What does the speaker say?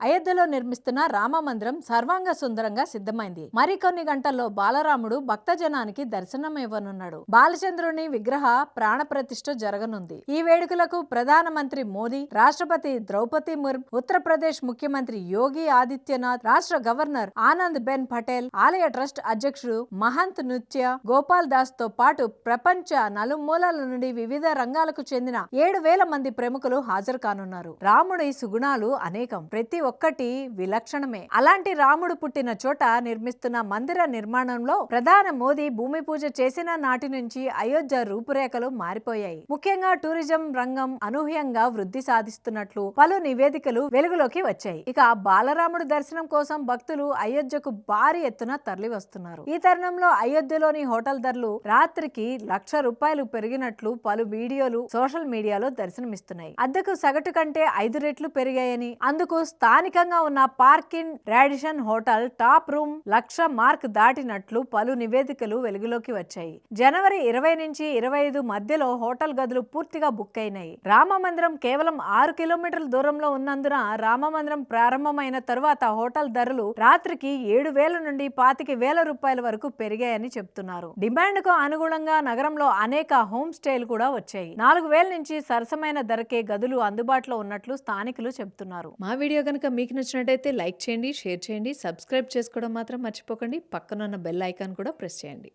అయోధ్యలో నిర్మిస్తున్న రామ మందిరం సర్వాంగ సుందరంగా సిద్ధమైంది. మరికొన్ని గంటల్లో బాలరాముడు భక్తజనానికి దర్శనమివ్వనున్నాడు. బాలచంద్రుని విగ్రహ ప్రాణ ప్రతిష్ఠ జరగనుంది. ఈ వేడుకలకు ప్రధానమంత్రి మోదీ రాష్ట్రపతి ద్రౌపది ముర్ము ఉత్తరప్రదేశ్ ముఖ్యమంత్రి యోగి ఆదిత్యనాథ్ రాష్ట్ర గవర్నర్ ఆనంద్ బెన్ పటేల్ ఆలయ ట్రస్ట్ అధ్యక్షుడు మహంత్ నృత్య గోపాల్ దాస్తో పాటు ప్రపంచ నలుమూలల నుండి వివిధ రంగాలకు చెందిన ఏడు వేల మంది ప్రముఖులు హాజరు కానున్నారు. రాముడి సుగుణాలు అనేకం. ప్రతి ఒక్కటి విలక్షణమే. అలాంటి రాముడు పుట్టిన చోట నిర్మిస్తున్న మందిర నిర్మాణంలో ప్రధాన మోదీ భూమి పూజ చేసిన నాటి నుంచి అయోధ్య రూపురేఖలు మారిపోయాయి. ముఖ్యంగా టూరిజం రంగం అనూహ్యంగా వృద్ధి సాధిస్తున్నట్లు పలు నివేదికలు వెలుగులోకి వచ్చాయి. ఇక బాలరాముడు దర్శనం కోసం భక్తులు అయోధ్యకు భారీ ఎత్తున తరలి వస్తున్నారు ఈ తరుణంలో అయోధ్యలోని హోటల్ ధరలు రాత్రికి లక్ష రూపాయలు పెరిగినట్లు పలు వీడియోలు సోషల్ మీడియాలో దర్శనమిస్తున్నాయి. అద్దెకు సగటు కంటే ఐదు రెట్లు పెరిగాయని అందుకు స్థానికంగా ఉన్న park inn Radisson hotel top room lakh mark దాటినట్లు పలు నివేదికలు వెలుగులోకి వచ్చాయి. జనవరి ఇరవై నుంచి ఇరవై ఐదు మధ్యలో హోటల్ గదులు పూర్తిగా బుక్ అయినాయి. రామ మందిరం కేవలం ఆరు కిలోమీటర్ల దూరంలో ఉన్నందున రామ మందిరం ప్రారంభమైన తరువాత హోటల్ ధరలు రాత్రికి ఏడు వేల నుండి పాతిక వేల రూపాయల వరకు పెరిగాయని చెప్తున్నారు. డిమాండ్కు అనుగుణంగా నగరంలో అనేక హోమ్ స్టేలు కూడా వచ్చాయి. నాలుగు వేల నుంచి సరసమైన ధరకే గదులు అందుబాటులో ఉన్నట్లు స్థానికులు చెప్తున్నారు. మా వీడియో కనుక మీకు నచ్చినట్టయితే లైక్ చేయండి షేర్ చేయండి సబ్స్క్రైబ్ చేసుకోవడం మాత్రం మర్చిపోకండి. పక్కనున్న బెల్ ఐకాన్ కూడా ప్రెస్ చేయండి.